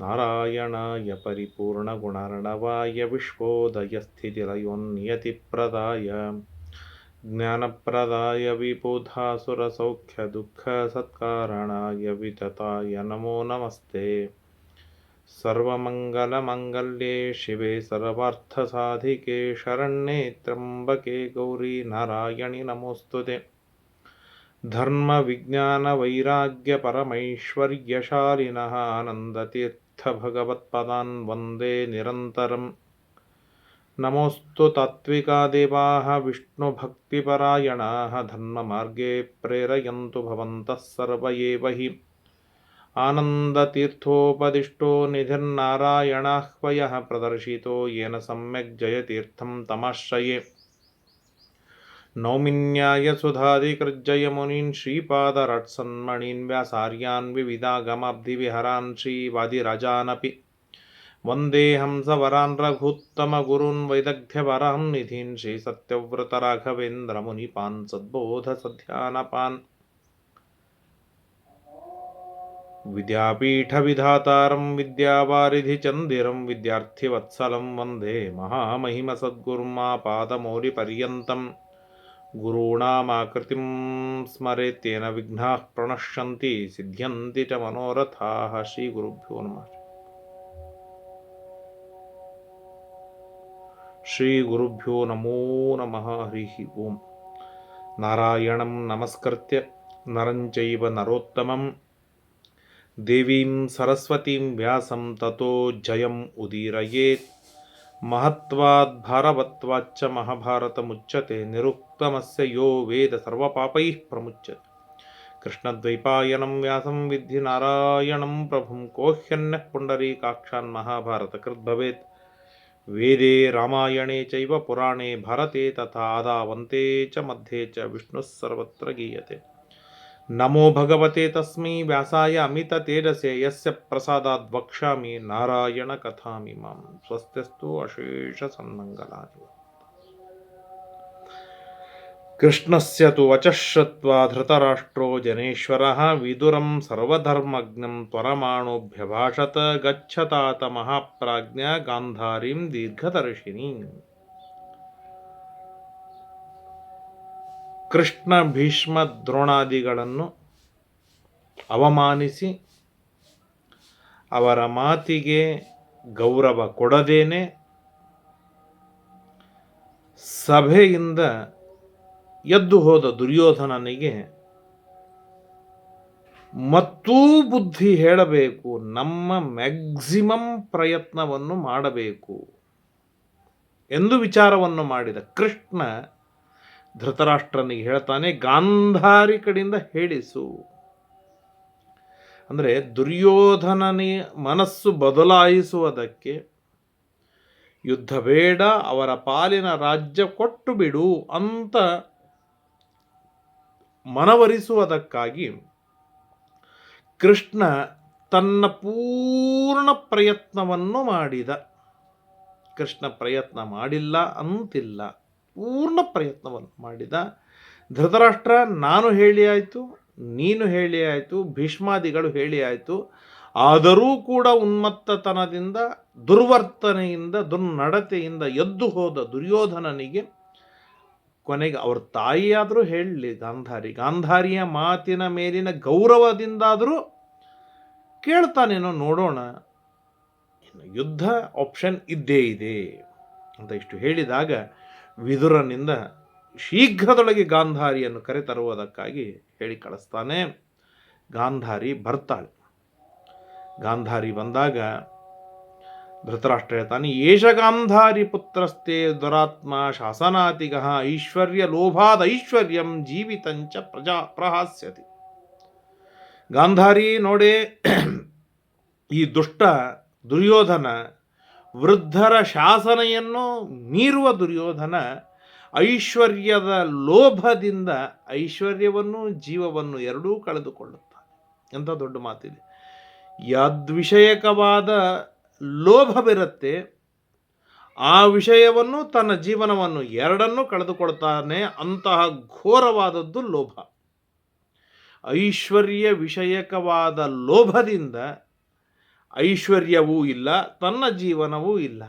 नारायणाय परिपूर्णगुणर्णवाय विश्वोदयस्थितिलयोन्नियतिप्रदाय ज्ञानप्रदाय विबुधासुरसौख्यदुःखसत्कारणाय वितताय नमो नमस्ते। सर्वमङ्गलमङ्गल्ये शिवे सर्वार्थसाधिके शरण्ये त्र्यम्बके गौरी नारायणि नमोऽस्तु ते धर्मविज्ञानवैराग्यपरमैश्वर्यशालिनः आनन्दतीर्थभगवत्पदान् वन्दे निरन्तरम्। नमोऽस्तु तात्विका देवाः विष्णुभक्तिपरायणाः धर्ममार्गे प्रेरयन्तु भवन्तः सर्व एव हि। आनन्दतीर्थोपदिष्टो निधिर्नारायणाह्वयः प्रदर्शितो येन सम्यक् जयतीर्थं तमाश्रये नौमिन्यायसुधादिकृज्जयमुनीन् श्रीपादरट्सन्मणीन् व्यासार्यान् विविधागमाब्धिविहरान् श्रीवादिराजानपि। वंदे हंसवरान् रघुत्तमगुरून् वैदग्ध्यवरां निधीन् श्रीसत्यव्रतराघवेन्द्रमुनिपान् सद्बोधसध्यानपान्। विद्यापीठविधातारं विद्यावारिधिचन्दिरं विद्यार्थिवत्सलं वंदे महामहिमसद्गुरुमापादमौलिपर्यन्तम्। गुरूणामाकृतिं स्मरेत्येन विघ्नाः प्रणश्यन्ति सिद्ध्यन्ति च मनोरथाः श्रीगुरुभ्यो नमः। श्रीगुरुभ्यो नमो नमः हरिः ओम्। नारायणं नमस्कृत्य नरं चैव नरोत्तमं। देवीं सरस्वतीं व्यासं ततो जयम् उदीरयेत् महत्वाद्भारवत्वाच्च महाभारतमुच्यते निरुक्तमस्य यो वेद सर्वपापैः प्रमुच्यते। कृष्णद्वैपायनं व्यासं विद्धि नारायणं प्रभुं कोह्यन्यः पुण्डरीकाक्षान् महाभारतकृद्भवेत् वेदे रामायणे चैव पुराणे भारते तथा आदावन्ते च मध्ये च विष्णुः सर्वत्र गीयते नमो भगवते तस्मै व्यासाय अमिततेजसे यस्य प्रसादाद् वक्ष्यामि नारायणकथामिमां स्वस्त्यस्तु अशेषसन्मङ्गलानि। कृष्णस्य तु वचः श्रुत्वा धृतराष्ट्रो जनेश्वरः विदुरं सर्वधर्मज्ञं त्वरमाणोऽभ्यभाषत गच्छतात महाप्राज्ञ गान्धारीं दीर्घदर्शिनीम् ಕೃಷ್ಣ ಭೀಷ್ಮ ದ್ರೋಣಾದಿಗಳನ್ನು ಅವಮಾನಿಸಿ ಅವರ ಮಾತಿಗೆ ಗೌರವ ಕೊಡದೇನೆ ಸಭೆಯಿಂದ ಎದ್ದು ಹೋದ ದುರ್ಯೋಧನನಿಗೆ ಮತ್ತೂ ಬುದ್ಧಿ ಹೇಳಬೇಕು, ನಮ್ಮ ಮ್ಯಾಕ್ಸಿಮಮ್ ಪ್ರಯತ್ನವನ್ನು ಮಾಡಬೇಕು ಎಂದು ವಿಚಾರವನ್ನು ಮಾಡಿದ ಕೃಷ್ಣ ಧೃತರಾಷ್ಟ್ರನಿಗೆ ಹೇಳ್ತಾನೆ, ಗಾಂಧಾರಿ ಕಡೆಯಿಂದ ಹೇಳಿಸು. ಅಂದರೆ ದುರ್ಯೋಧನನಿ ಮನಸ್ಸು ಬದಲಾಯಿಸುವುದಕ್ಕೆ ಯುದ್ಧ ಬೇಡ, ಅವರ ಪಾಲಿನ ರಾಜ್ಯ ಕೊಟ್ಟು ಬಿಡು ಅಂತ ಮನವರಿಸುವುದಕ್ಕಾಗಿ ಕೃಷ್ಣ ತನ್ನ ಪೂರ್ಣ ಪ್ರಯತ್ನವನ್ನು ಮಾಡಿದ. ಕೃಷ್ಣ ಪ್ರಯತ್ನ ಮಾಡಿಲ್ಲ ಅಂತಿಲ್ಲ. ಪೂರ್ಣ ಪ್ರಯತ್ನವನ್ನು ಮಾಡಿದ. ಧೃತರಾಷ್ಟ್ರ, ನಾನು ಹೇಳಿ ಆಯಿತು, ನೀನು ಹೇಳಿ ಆಯಿತು, ಭೀಷ್ಮಾದಿಗಳು ಹೇಳಿ ಆಯಿತು. ಆದರೂ ಕೂಡ ಉನ್ಮತ್ತತನದಿಂದ, ದುರ್ವರ್ತನೆಯಿಂದ, ದುರ್ನಡತೆಯಿಂದ ಎದ್ದು ಹೋದ ದುರ್ಯೋಧನನಿಗೆ ಕೊನೆಗೆ ಅವ್ರ ತಾಯಿಯಾದರೂ ಹೇಳಲಿ, ಗಾಂಧಾರಿ. ಗಾಂಧಾರಿಯ ಮಾತಿನ ಮೇಲಿನ ಗೌರವದಿಂದಾದರೂ ಕೇಳ್ತಾನೇನೋ ನೋಡೋಣ. ಯುದ್ಧ ಆಪ್ಷನ್ ಇದ್ದೇ ಇದೆ ಅಂತ ಇಷ್ಟು ಹೇಳಿದಾಗ ವಿದುರನಿಂದ ಶೀಘ್ರದೊಳಗೆ ಗಾಂಧಾರಿಯನ್ನು ಕರೆತರುವುದಕ್ಕಾಗಿ ಹೇಳಿ ಕಳಿಸ್ತಾನೆ. ಗಾಂಧಾರಿ ಬರ್ತಾಳೆ. ಗಾಂಧಾರಿ ಬಂದಾಗ ಧೃತರಾಷ್ಟ್ರ ಹೇಳ್ತಾನೆ ಏಷ ಗಾಂಧಾರಿ ಪುತ್ರಸ್ಥೆ ದುರಾತ್ಮ ಶಾಸನಾತಿಗ ಐಶ್ವರ್ಯ ಲೋಭಾದ ಐಶ್ವರ್ಯಂ ಜೀವಿತಂಚ ಪ್ರಜಾ ಪ್ರಹಾಸ್ಯತಿ. ಗಾಂಧಾರಿ ನೋಡೆ ಈ ದುಷ್ಟ ದುರ್ಯೋಧನ ವೃದ್ಧರ ಶಾಸನೆಯನ್ನು ಮೀರುವ ದುರ್ಯೋಧನ ಐಶ್ವರ್ಯದ ಲೋಭದಿಂದ ಐಶ್ವರ್ಯವನ್ನು ಜೀವವನ್ನು ಎರಡೂ ಕಳೆದುಕೊಳ್ಳುತ್ತಾನೆ. ಎಂಥ ದೊಡ್ಡ ಮಾತಿದೆ. ಯದ್ವಿಷಯಕವಾದ ಲೋಭವಿರುತ್ತೆ ಆ ವಿಷಯವನ್ನು ತನ್ನ ಜೀವನವನ್ನು ಎರಡನ್ನೂ ಕಳೆದುಕೊಳ್ತಾನೆ ಅಂತಹ ಘೋರವಾದದ್ದು ಲೋಭ. ಐಶ್ವರ್ಯ ವಿಷಯಕವಾದ ಲೋಭದಿಂದ ಐಶ್ವರ್ಯವೂ ಇಲ್ಲ, ತನ್ನ ಜೀವನವೂ ಇಲ್ಲ.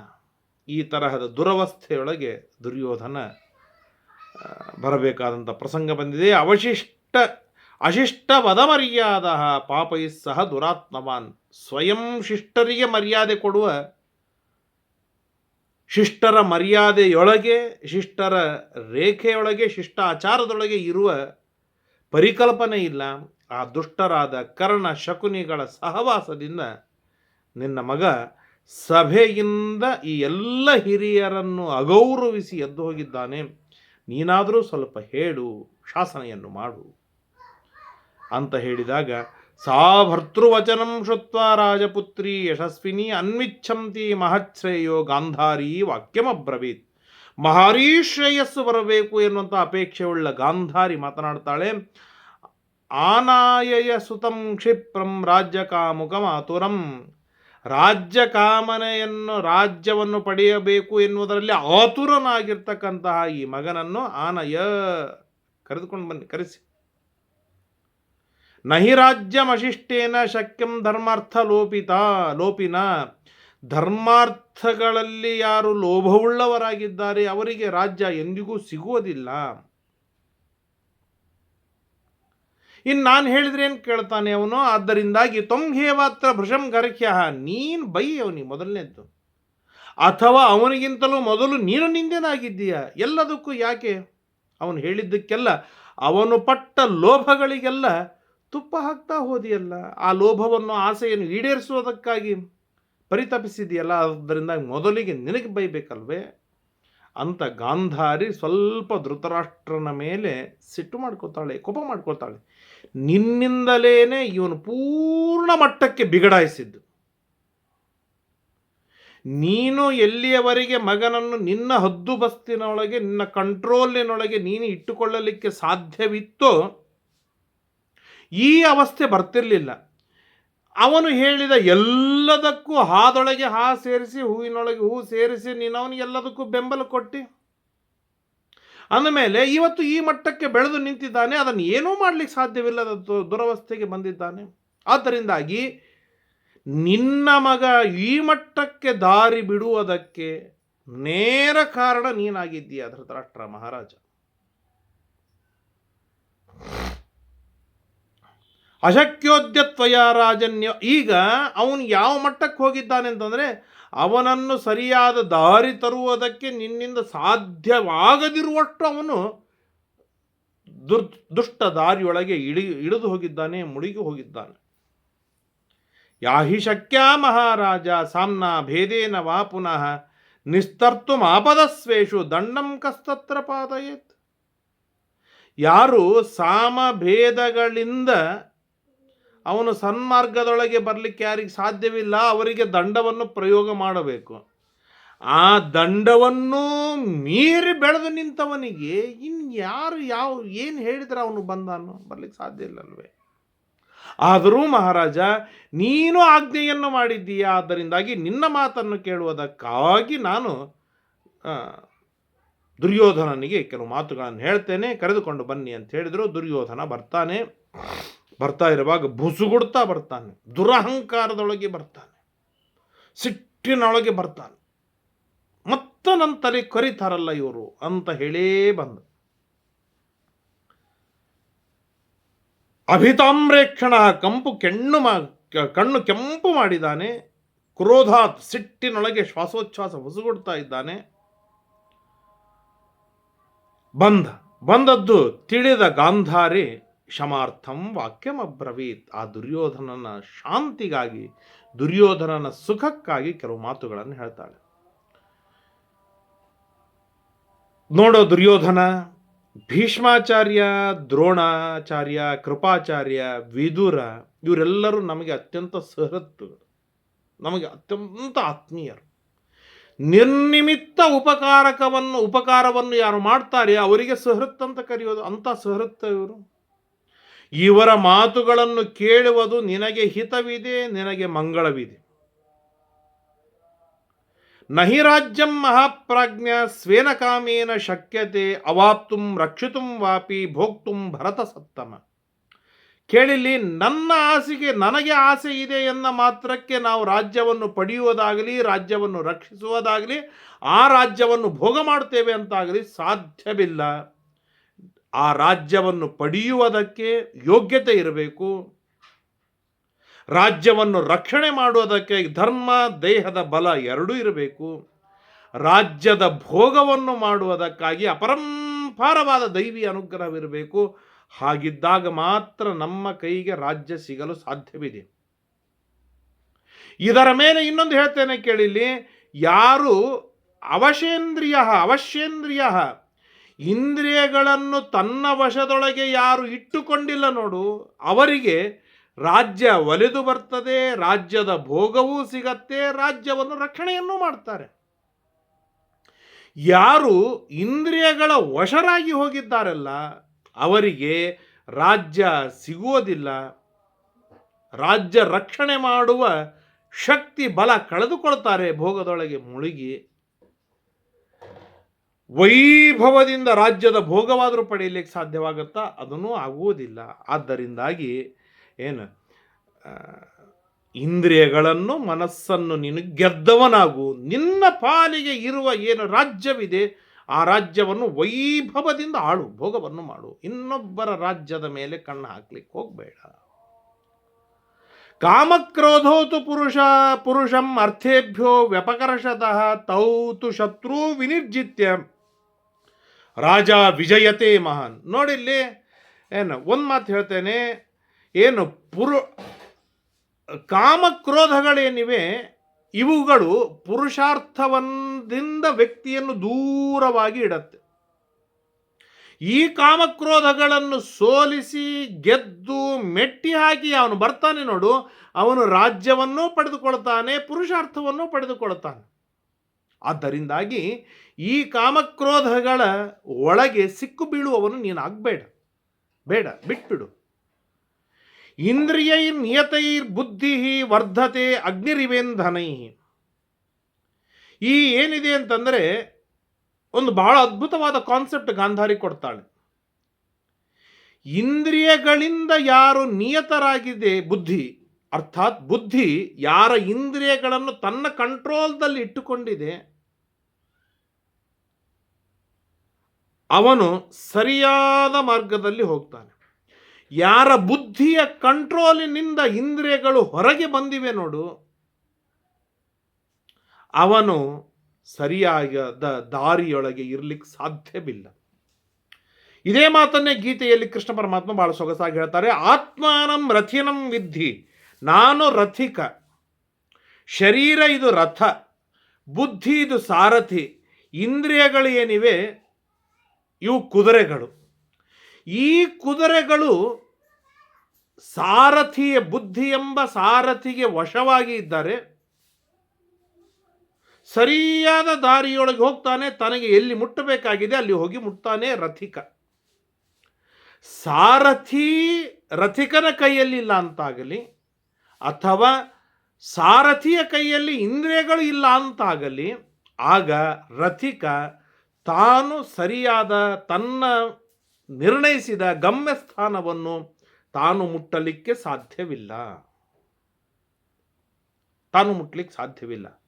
ಈ ತರಹದ ದುರವಸ್ಥೆಯೊಳಗೆ ದುರ್ಯೋಧನ ಬರಬೇಕಾದಂಥ ಪ್ರಸಂಗ ಬಂದಿದೆ. ಅವಶಿಷ್ಟ, ಅಶಿಷ್ಟ ಮರ್ಯಾದ ಪಾಪೈ ಸಹ ದುರಾತ್ಮವಾನ್. ಸ್ವಯಂ ಶಿಷ್ಟರಿಗೆ ಮರ್ಯಾದೆ ಕೊಡುವ, ಶಿಷ್ಟರ ಮರ್ಯಾದೆಯೊಳಗೆ, ಶಿಷ್ಟರ ರೇಖೆಯೊಳಗೆ ಶಿಷ್ಟಾಚಾರದೊಳಗೆ ಇರುವ ಪರಿಕಲ್ಪನೆ ಇಲ್ಲ. ಆ ದುಷ್ಟರಾದ ಕರ್ಣ ಶಕುನಿಗಳ ಸಹವಾಸದಿಂದ ನಿನ್ನ ಮಗ ಸಭೆಯಿಂದ ಈ ಎಲ್ಲ ಹಿರಿಯರನ್ನು ಅಗೌರವಿಸಿ ಎದ್ದು ಹೋಗಿದ್ದಾನೆ. ನೀನಾದರೂ ಸ್ವಲ್ಪ ಹೇಳು, ಶಾಸನೆಯನ್ನು ಮಾಡು ಅಂತ ಹೇಳಿದಾಗ ಸಾ ಭರ್ತೃವಚನಂ ಶುತ್ವ ರಾಜಪುತ್ರಿ ಯಶಸ್ವಿನಿ ಅನ್ವಿಚ್ಛಂತಿ ಮಹಚ್ಛ್ರೇಯೋ ಗಾಂಧಾರಿ ವಾಕ್ಯಮಬ್ರವೀತ್ ಮಹಾರೀ ಶ್ರೇಯಸ್ಸು ಬರಬೇಕು ಎನ್ನುವಂಥ ಅಪೇಕ್ಷೆಯುಳ್ಳ ಗಾಂಧಾರಿ ಮಾತನಾಡ್ತಾಳೆ. ಆನಾಯಯ ಸುತಂ ಕ್ಷಿಪ್ರಂ ರಾಜ್ಯ ಕಾಮುಕ ಮಾತುರಂ. ರಾಜ್ಯ ಕಾಮನೆಯನ್ನು, ರಾಜ್ಯವನ್ನು ಪಡೆಯಬೇಕು ಎನ್ನುವುದರಲ್ಲಿ ಆತುರನಾಗಿರ್ತಕ್ಕಂತಹ ಈ ಮಗನನ್ನು ಆನಯ ಕರೆದುಕೊಂಡು ಬನ್ನಿ, ಕರೆಸಿ. ನಹಿ ರಾಜ್ಯಮಶಿಷ್ಟೇನ ಶಕ್ಯಂ ಧರ್ಮಾರ್ಥ ಲೋಪಿತ, ಲೋಪಿನ. ಧರ್ಮಾರ್ಥಗಳಲ್ಲಿ ಯಾರು ಲೋಭವುಳ್ಳವರಾಗಿದ್ದಾರೆ ಅವರಿಗೆ ರಾಜ್ಯ ಎಂದಿಗೂ ಸಿಗುವುದಿಲ್ಲ. ಇನ್ನು ನಾನು ಹೇಳಿದ್ರೆ ಏನು ಕೇಳ್ತಾನೆ ಅವನು? ಆದ್ದರಿಂದಾಗಿ ತೊಂಘೇವಾತ್ರ ಭೃಷಂ ಗರ್ಹ್ಯ. ನೀನು ಬೈ ಅವನಿಗೆ ಮೊದಲನೇದ್ದು. ಅಥವಾ ಅವನಿಗಿಂತಲೂ ಮೊದಲು ನೀನು ನಿಂದೇನಾಗಿದ್ದೀಯ? ಎಲ್ಲದಕ್ಕೂ ಯಾಕೆ? ಅವನು ಹೇಳಿದ್ದಕ್ಕೆಲ್ಲ ಅವನು ಪಟ್ಟ ಲೋಭಗಳಿಗೆಲ್ಲ ತುಪ್ಪ ಹಾಕ್ತಾ ಹೋದಿಯಲ್ಲ. ಆ ಲೋಭವನ್ನು, ಆಸೆಯನ್ನು ಈಡೇರಿಸುವುದಕ್ಕಾಗಿ ಪರಿತಪಿಸಿದೆಯಲ್ಲ. ಆದ್ದರಿಂದ ಮೊದಲಿಗೆ ನಿನಗೆ ಬೈಬೇಕಲ್ವೇ? ಅಂತ ಗಾಂಧಾರಿ ಸ್ವಲ್ಪ ಧೃತರಾಷ್ಟ್ರನ ಮೇಲೆ ಸಿಟ್ಟು ಮಾಡ್ಕೋತಾಳೆ, ಕೋಪ ಮಾಡ್ಕೋತಾಳೆ. ನಿನ್ನಿಂದಲೇನೆ ಇವನು ಪೂರ್ಣ ಮಟ್ಟಕ್ಕೆ ಬಿಗಡಾಯಿಸಿದ್ದು. ನೀನು ಎಲ್ಲಿಯವರೆಗೆ ಮಗನನ್ನು ನಿನ್ನ ಹದ್ದುಬಸ್ತಿನೊಳಗೆ ನಿನ್ನ ಕಂಟ್ರೋಲಿನೊಳಗೆ ನೀನು ಇಟ್ಟುಕೊಳ್ಳಲಿಕ್ಕೆ ಸಾಧ್ಯವಿತ್ತೋ, ಈ ಅವಸ್ಥೆ ಬರ್ತಿರಲಿಲ್ಲ. ಅವನು ಹೇಳಿದ ಎಲ್ಲದಕ್ಕೂ ಹಾದೊಳಗೆ ಹಾ ಸೇರಿಸಿ, ಹೂವಿನೊಳಗೆ ಹೂ ಸೇರಿಸಿ, ನೀನು ಅವನಿಗೆ ಎಲ್ಲದಕ್ಕೂ ಬೆಂಬಲ ಕೊಟ್ಟು. ಅಂದಮೇಲೆ ಇವತ್ತು ಈ ಮಟ್ಟಕ್ಕೆ ಬೆಳೆದು ನಿಂತಿದ್ದಾನೆ, ಅದನ್ನು ಏನೂ ಮಾಡಲಿಕ್ಕೆ ಸಾಧ್ಯವಿಲ್ಲದ ದುರವಸ್ಥೆಗೆ ಬಂದಿದ್ದಾನೆ. ಆದ್ದರಿಂದಾಗಿ ನಿನ್ನ ಮಗ ಈ ಮಟ್ಟಕ್ಕೆ ದಾರಿ ಬಿಡುವುದಕ್ಕೆ ನೇರ ಕಾರಣ ನೀನಾಗಿದ್ದೀಯ, ಧೃತರಾಷ್ಟ್ರ ಮಹಾರಾಜ. ಅಶಕ್ಯೋದ್ಯತ್ವಯ ರಾಜನ್ಯ, ಈಗ ಅವನು ಯಾವ ಮಟ್ಟಕ್ಕೆ ಹೋಗಿದ್ದಾನೆ ಅಂತಂದರೆ ಅವನನ್ನು ಸರಿಯಾದ ದಾರಿ ತರುವುದಕ್ಕೆ ನಿನ್ನಿಂದ ಸಾಧ್ಯವಾಗದಿರುವಷ್ಟು ಅವನು ದುರ್, ದುಷ್ಟ ದಾರಿಯೊಳಗೆ ಇಳಿ, ಇಳಿದು ಹೋಗಿದ್ದಾನೆ, ಮುಳುಗಿ ಹೋಗಿದ್ದಾನೆ. ಯಾಹಿ ಶಕ್ಯ ಮಹಾರಾಜ, ಸಾಮ್ನ ಭೇದೇನ ವಾ ಪುನಃ, ನಿಸ್ತರ್ತು ಮಾಪದಸ್ವೇಷು ದಂಡಂ ಕಸ್ತತ್ರ ಪಾದಯೇತ್. ಯಾರು ಸಾಮಭೇದಗಳಿಂದ ಅವನು ಸನ್ಮಾರ್ಗದೊಳಗೆ ಬರಲಿಕ್ಕೆ ಯಾರಿಗೆ ಸಾಧ್ಯವಿಲ್ಲ, ಅವರಿಗೆ ದಂಡವನ್ನು ಪ್ರಯೋಗ ಮಾಡಬೇಕು. ಆ ದಂಡವನ್ನು ಮೀರಿ ಬೆಳೆದು ನಿಂತವನಿಗೆ ಇನ್ನು ಯಾರು ಯಾವ, ಏನು ಹೇಳಿದ್ರೆ ಅವನು ಬಂದಾನು ಬರ್ಲಿಕ್ಕೆ ಸಾಧ್ಯ ಇಲ್ಲಲ್ವೇ? ಆದರೂ ಮಹಾರಾಜ, ನೀನು ಆಜ್ಞೆಯನ್ನು ಮಾಡಿದ್ದೀಯಾ? ಆದ್ದರಿಂದಾಗಿ ನಿನ್ನ ಮಾತನ್ನು ಕೇಳುವುದಕ್ಕಾಗಿ ನಾನು ದುರ್ಯೋಧನನಿಗೆ ಕೆಲವು ಮಾತುಗಳನ್ನು ಹೇಳ್ತೇನೆ. ಕರೆದುಕೊಂಡು ಬನ್ನಿ ಅಂತ ಹೇಳಿದರು. ದುರ್ಯೋಧನ ಬರ್ತಾನೆ. ಬರ್ತಾ ಇರುವಾಗ ಬುಸುಗುಡ್ತಾ ಬರ್ತಾನೆ, ದುರಹಂಕಾರದೊಳಗೆ ಬರ್ತಾನೆ, ಸಿಟ್ಟಿನೊಳಗೆ ಬರ್ತಾನೆ. ಮತ್ತೆ ನನ್ನ ತಲೆ ಕರಿತಾರಲ್ಲ ಇವರು ಅಂತ ಹೇಳೇ ಬಂದ. ಅಭಿತಾಮ್ರೇಕ್ಷಣ ಕಂಪು ಕೆಣ್ಣು ಮಾ ಕಣ್ಣು ಕೆಂಪು ಮಾಡಿದ್ದಾನೆ ಕ್ರೋಧಾತ್ ಸಿಟ್ಟಿನೊಳಗೆ ಶ್ವಾಸೋಚ್ಛ್ವಾಸ ಹೊಸಗುಡ್ತಾ ಇದ್ದಾನೆ. ಬಂದ, ಬಂದದ್ದು ತಿಳಿದ ಗಾಂಧಾರಿ ಶಮಾರ್ಥಂ ವಾಕ್ಯಮಬ್ರವೀತ್. ಆ ದುರ್ಯೋಧನನ ಶಾಂತಿಗಾಗಿ, ದುರ್ಯೋಧನನ ಸುಖಕ್ಕಾಗಿ ಕೆಲವು ಮಾತುಗಳನ್ನು ಹೇಳ್ತಾಳೆ. ನೋಡೋ ದುರ್ಯೋಧನ, ಭೀಷ್ಮಾಚಾರ್ಯ, ದ್ರೋಣಾಚಾರ್ಯ, ಕೃಪಾಚಾರ್ಯ, ವಿದುರ, ಇವರೆಲ್ಲರೂ ನಮಗೆ ಅತ್ಯಂತ ಸಹೃತ್ತುಗಳು ನಮಗೆ ಅತ್ಯಂತ ಆತ್ಮೀಯರು. ನಿರ್ನಿಮಿತ್ತ ಉಪಕಾರಕವನ್ನು, ಉಪಕಾರವನ್ನು ಯಾರು ಮಾಡ್ತಾರೆ, ಅವರಿಗೆ ಸಹೃತ್ ಅಂತ ಕರೆಯೋದು ಅಂತ ಸಹೃತ್ತ ಇವರು ಇವರ ಮಾತುಗಳನ್ನು ಕೇಳುವುದು ನಿನಗೆ ಹಿತವಿದೆ, ನಿನಗೆ ಮಂಗಳವಿದೆ. ನಹಿ ರಾಜ್ಯಂ ಮಹಾಪ್ರಾಜ್ಞ, ಸ್ವೇನ ಕಾಮೇನ ಶಕ್ಯತೆ, ಅವಾಪ್ತುಂ ರಕ್ಷಿತುಂ ವಾಪಿ, ಭೋಕ್ತುಂ ಭರತ ಸತ್ತಮ. ಕೇಳಿಲ್ಲಿ, ನನ್ನ ಆಸೆಗೆ ನನಗೆ ಆಸೆ ಇದೆ ಎನ್ನ ಮಾತ್ರಕ್ಕೆ ನಾವು ರಾಜ್ಯವನ್ನು ಪಡೆಯುವುದಾಗಲಿ, ರಾಜ್ಯವನ್ನು ರಕ್ಷಿಸುವುದಾಗಲಿ, ಆ ರಾಜ್ಯವನ್ನು ಭೋಗ ಮಾಡ್ತೇವೆ ಅಂತಾಗಲಿ ಸಾಧ್ಯವಿಲ್ಲ. ಆ ರಾಜ್ಯವನ್ನು ಪಡೆಯುವುದಕ್ಕೆ ಯೋಗ್ಯತೆ ಇರಬೇಕು. ರಾಜ್ಯವನ್ನು ರಕ್ಷಣೆ ಮಾಡುವುದಕ್ಕೆ ಧರ್ಮ, ದೇಹದ ಬಲ ಎರಡೂ ಇರಬೇಕು. ರಾಜ್ಯದ ಭೋಗವನ್ನು ಮಾಡುವುದಕ್ಕಾಗಿ ಅಪರಂಪಾರವಾದ ದೈವಿ ಅನುಗ್ರಹವಿರಬೇಕು. ಹಾಗಿದ್ದಾಗ ಮಾತ್ರ ನಮ್ಮ ಕೈಗೆ ರಾಜ್ಯ ಸಿಗಲು ಸಾಧ್ಯವಿದೆ. ಇದರ ಮೇಲೆ ಇನ್ನೊಂದು ಹೇಳ್ತೇನೆ ಕೇಳಿಲ್ಲಿ, ಯಾರು ಅವಶೇಂದ್ರಿಯ ಅವಶ್ಯೇಂದ್ರಿಯ ಇಂದ್ರಿಯಗಳನ್ನು ತನ್ನ ವಶದೊಳಗೆ ಯಾರು ಇಟ್ಟುಕೊಂಡಿಲ್ಲ ನೋಡು, ಅವರಿಗೆ ರಾಜ್ಯ ಒಲಿದು ಬರ್ತದೆ, ರಾಜ್ಯದ ಭೋಗವೂ ಸಿಗತ್ತೆ, ರಾಜ್ಯವನ್ನು ರಕ್ಷಣೆಯನ್ನು ಮಾಡ್ತಾರೆ. ಯಾರು ಇಂದ್ರಿಯಗಳ ವಶರಾಗಿ ಹೋಗಿದ್ದಾರಲ್ಲ, ಅವರಿಗೆ ರಾಜ್ಯ ಸಿಗುವುದಿಲ್ಲ. ರಾಜ್ಯ ರಕ್ಷಣೆ ಮಾಡುವ ಶಕ್ತಿ, ಬಲ ಕಳೆದುಕೊಳ್ತಾರೆ, ಭೋಗದೊಳಗೆ ಮುಳುಗಿ. ವೈಭವದಿಂದ ರಾಜ್ಯದ ಭೋಗವಾದರೂ ಪಡೆಯಲಿಕ್ಕೆ ಸಾಧ್ಯವಾಗುತ್ತಾ? ಅದನ್ನೂ ಆಗುವುದಿಲ್ಲ. ಆದ್ದರಿಂದಾಗಿ ಏನು? ಇಂದ್ರಿಯಗಳನ್ನು ಮನಸ್ಸನ್ನು ನೀನು ಗೆದ್ದವನಾಗು ನಿನ್ನ ಪಾಲಿಗೆ ಇರುವ ಏನು ರಾಜ್ಯವಿದೆ, ಆ ರಾಜ್ಯವನ್ನು ವೈಭವದಿಂದ ಆಳು, ಭೋಗವನ್ನು ಮಾಡು. ಇನ್ನೊಬ್ಬರ ರಾಜ್ಯದ ಮೇಲೆ ಕಣ್ಣು ಹಾಕ್ಲಿಕ್ಕೆ ಹೋಗಬೇಡ. ಕಾಮಕ್ರೋಧೋತು ಪುರುಷ, ಪುರುಷಂ ಅರ್ಥೇಭ್ಯೋ ವ್ಯಪಕರ್ಷತಃ ತೌತು ಶತ್ರು ವಿನಿರ್ಜಿತ್ಯ. ರಾಜ ವಿಜಯತೆ ಮಹಾನ್. ನೋಡಿಲ್ಲಿ ಏನು, ಒಂದು ಮಾತು ಹೇಳ್ತೇನೆ. ಏನು, ಪುರು, ಕಾಮಕ್ರೋಧಗಳೇನಿವೆ, ಇವುಗಳು ಪುರುಷಾರ್ಥವಂದಿಂದ ವ್ಯಕ್ತಿಯನ್ನು ದೂರವಾಗಿ ಇಡತ್ತೆ. ಈ ಕಾಮಕ್ರೋಧಗಳನ್ನು ಸೋಲಿಸಿ, ಗೆದ್ದು, ಮೆಟ್ಟಿ ಹಾಕಿ ಅವನು ಬರ್ತಾನೆ ನೋಡು, ಅವನು ರಾಜ್ಯವನ್ನು ಪಡೆದುಕೊಳ್ತಾನೆ, ಪುರುಷಾರ್ಥವನ್ನು ಪಡೆದುಕೊಳ್ತಾನೆ. ಆದ್ದರಿಂದಾಗಿ ಈ ಕಾಮಕ್ರೋಧಗಳ ಒಳಗೆ ಸಿಕ್ಕು ಬೀಳುವವನು ನೀನು ಬೇಡ, ಬಿಟ್ಬಿಡು. ಇಂದ್ರಿಯೈ ನಿಯತೈರ್ ಬುದ್ಧಿ ವರ್ಧತೆ ಅಗ್ನಿರಿವೇಂಧನೈ ಈ ಏನಿದೆ ಅಂತಂದರೆ ಒಂದು ಬಹಳ ಅದ್ಭುತವಾದ ಕಾನ್ಸೆಪ್ಟ್ ಗಾಂಧಾರಿ ಕೊಡ್ತಾಳೆ. ಇಂದ್ರಿಯಗಳಿಂದ ಯಾರು ನಿಯತರಾಗಿದೆ ಬುದ್ಧಿ, ಅರ್ಥಾತ್ ಬುದ್ಧಿ ಯಾರ ಇಂದ್ರಿಯಗಳನ್ನು ತನ್ನ ಕಂಟ್ರೋಲ್ದಲ್ಲಿ ಇಟ್ಟುಕೊಂಡಿದೆ ಅವನು ಸರಿಯಾದ ಮಾರ್ಗದಲ್ಲಿ ಹೋಗ್ತಾನೆ. ಯಾರ ಬುದ್ಧಿಯ ಕಂಟ್ರೋಲಿನಿಂದ ಇಂದ್ರಿಯಗಳು ಹೊರಗೆ ಬಂದಿವೆ ನೋಡು. ಅವನು ಸರಿಯಾದ ದಾರಿಯೊಳಗೆ ಇರ್ಲಿಕ್ಕೆ ಸಾಧ್ಯವಿಲ್ಲ. ಇದೇ ಮಾತನ್ನೇ ಗೀತೆಯಲ್ಲಿ ಕೃಷ್ಣ ಪರಮಾತ್ಮ ಬಹಳ ಸೊಗಸಾಗಿ ಹೇಳ್ತಾರೆ. ಆತ್ಮಾನಂ ರಥಿನಂ ವಿದ್ಧಿ. ನಾನು ರಥಿಕ. ಶರೀರ ಇದು ರಥ. ಬುದ್ಧಿ ಇದು ಸಾರಥಿ. ಇಂದ್ರಿಯಗಳು ಏನಿವೆ ಇವು ಕುದುರೆಗಳು. ಈ ಕುದುರೆಗಳು ಸಾರಥಿಯ ಬುದ್ಧಿ ಎಂಬ ಸಾರಥಿಗೆ ವಶವಾಗಿ ಇದ್ದಾರೆ ಸರಿಯಾದ ದಾರಿಯೊಳಗೆ ಹೋಗ್ತಾನೆ, ತನಗೆ ಎಲ್ಲಿ ಮುಟ್ಟಬೇಕಾಗಿದೆ ಅಲ್ಲಿ ಹೋಗಿ ಮುಟ್ತಾನೆ ರಥಿಕ. ಸಾರಥಿ ರಥಿಕನ ಕೈಯಲ್ಲಿ ಇಲ್ಲ ಅಂತಾಗಲಿ, ಅಥವಾ ಸಾರಥಿಯ ಕೈಯಲ್ಲಿ ಇಂದ್ರಿಯಗಳು ಇಲ್ಲ ಅಂತಾಗಲಿ, ಆಗ ರಥಿಕ ತಾನು ಸರಿಯಾದ ತನ್ನ ನಿರ್ಣಯಿಸಿದ ಗಮ್ಯಸ್ಥಾನವನ್ನು ತಾನು ಮುಟ್ಟಲಿಕ್ಕೆ ಸಾಧ್ಯವಿಲ್ಲ. ತಾನು ಮುಟ್ಟಲಿಕ್ಕೆ ಸಾಧ್ಯವಿಲ್ಲ.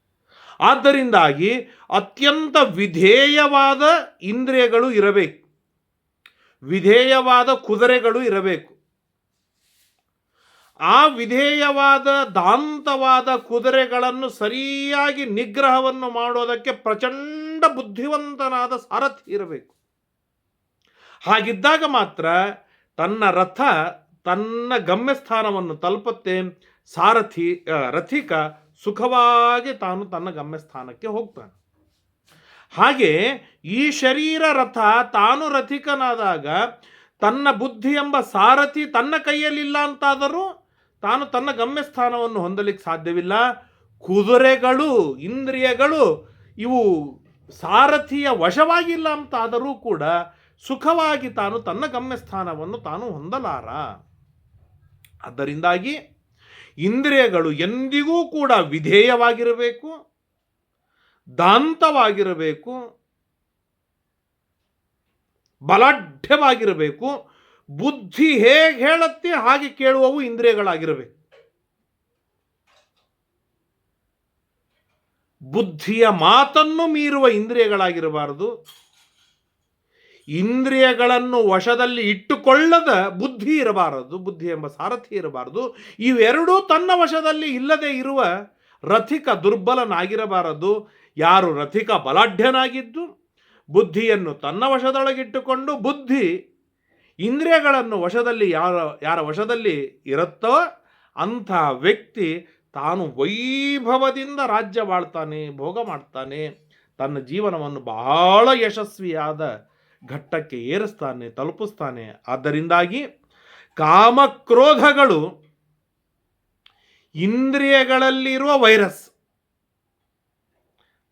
ಆದ್ದರಿಂದಾಗಿ ಅತ್ಯಂತ ವಿಧೇಯವಾದ ಇಂದ್ರಿಯಗಳು ಇರಬೇಕು. ವಿಧೇಯವಾದ ಕುದುರೆಗಳು ಇರಬೇಕು. ಆ ವಿಧೇಯವಾದ ದಾಂತವಾದ ಕುದುರೆಗಳನ್ನು ಸರಿಯಾಗಿ ನಿಗ್ರಹವನ್ನು ಮಾಡೋದಕ್ಕೆ ಪ್ರಚಂಡ ಬುದ್ಧಿವಂತನಾದ ಸಾರಥಿ ಇರಬೇಕು. ಹಾಗಿದ್ದಾಗ ಮಾತ್ರ ತನ್ನ ರಥ, ತನ್ನ ಗಮ್ಯಸ್ಥಾನವನ್ನು ತಲುಪುತ್ತೆ ಸಾರಥಿ ರಥಿಕ ಸುಖವಾಗಿ ತಾನು ತನ್ನ ಗಮ್ಯಸ್ಥಾನಕ್ಕೆ ಹೋಗ್ತಾನೆ. ಹಾಗೆ ಈ ಶರೀರ ರಥ ತಾನು ರಥಿಕನಾದಾಗ ತನ್ನ ಬುದ್ಧಿ ಎಂಬ ಸಾರಥಿ ತನ್ನ ಕೈಯಲ್ಲಿಲ್ಲ ಅಂತಾದರೂ ತಾನು ತನ್ನ ಗಮ್ಯಸ್ಥಾನವನ್ನು ಹೊಂದಲಿಕ್ಕೆ ಸಾಧ್ಯವಿಲ್ಲ. ಕುದುರೆಗಳು, ಇಂದ್ರಿಯಗಳು ಇವು ಸಾರಥಿಯ ವಶವಾಗಿಲ್ಲ ಅಂತಾದರೂ ಕೂಡ ಸುಖವಾಗಿ ತಾನು ತನ್ನ ಗಮ್ಯಸ್ಥಾನವನ್ನು ತಾನು ಹೊಂದಲಾರ. ಅದರಿಂದಾಗಿ ಇಂದ್ರಿಯಗಳು ಎಂದಿಗೂ ಕೂಡ ವಿಧೇಯವಾಗಿರಬೇಕು, ದಾಂತವಾಗಿರಬೇಕು, ಬಲಾಢ್ಯವಾಗಿರಬೇಕು, ಬುದ್ಧಿ ಹೇಗೆ ಹೇಳುತ್ತೆ ಹಾಗೆ ಕೇಳುವವು ಇಂದ್ರಿಯಗಳಾಗಿರಬೇಕು. ಬುದ್ಧಿಯ ಮಾತನ್ನು ಮೀರುವ ಇಂದ್ರಿಯಗಳಾಗಿರಬಾರದು. ಇಂದ್ರಿಯಗಳನ್ನು ವಶದಲ್ಲಿ ಇಟ್ಟುಕೊಳ್ಳದ ಬುದ್ಧಿ ಇರಬಾರದು, ಬುದ್ಧಿ ಎಂಬ ಸಾರಥಿ ಇರಬಾರದು. ಇವೆರಡೂ ತನ್ನ ವಶದಲ್ಲಿ ಇಲ್ಲದೆ ಇರುವ ರಥಿಕ ದುರ್ಬಲನಾಗಿರಬಾರದು. ಯಾರು ರಥಿಕ ಬಲಾಢ್ಯನಾಗಿದ್ದು, ಬುದ್ಧಿಯನ್ನು ತನ್ನ ವಶದೊಳಗಿಟ್ಟುಕೊಂಡು ಬುದ್ಧಿ ಇಂದ್ರಿಯಗಳನ್ನು ವಶದಲ್ಲಿ ಯಾರ ಯಾರ ವಶದಲ್ಲಿ ಇರುತ್ತೋ ಅಂಥ ವ್ಯಕ್ತಿ ತಾನು ವೈಭವದಿಂದ ರಾಜ್ಯ ಬಾಳ್ತಾನೆ, ಭೋಗ ಮಾಡ್ತಾನೆ, ತನ್ನ ಜೀವನವನ್ನು ಬಹಳ ಯಶಸ್ವಿಯಾದ ಘಟ್ಟಕ್ಕೆ ಏರಿಸ್ತಾನೆ, ತಲುಪಿಸ್ತಾನೆ. ಆದ್ದರಿಂದಾಗಿ ಕಾಮಕ್ರೋಧಗಳು ಇಂದ್ರಿಯಗಳಲ್ಲಿರುವ ವೈರಸ್,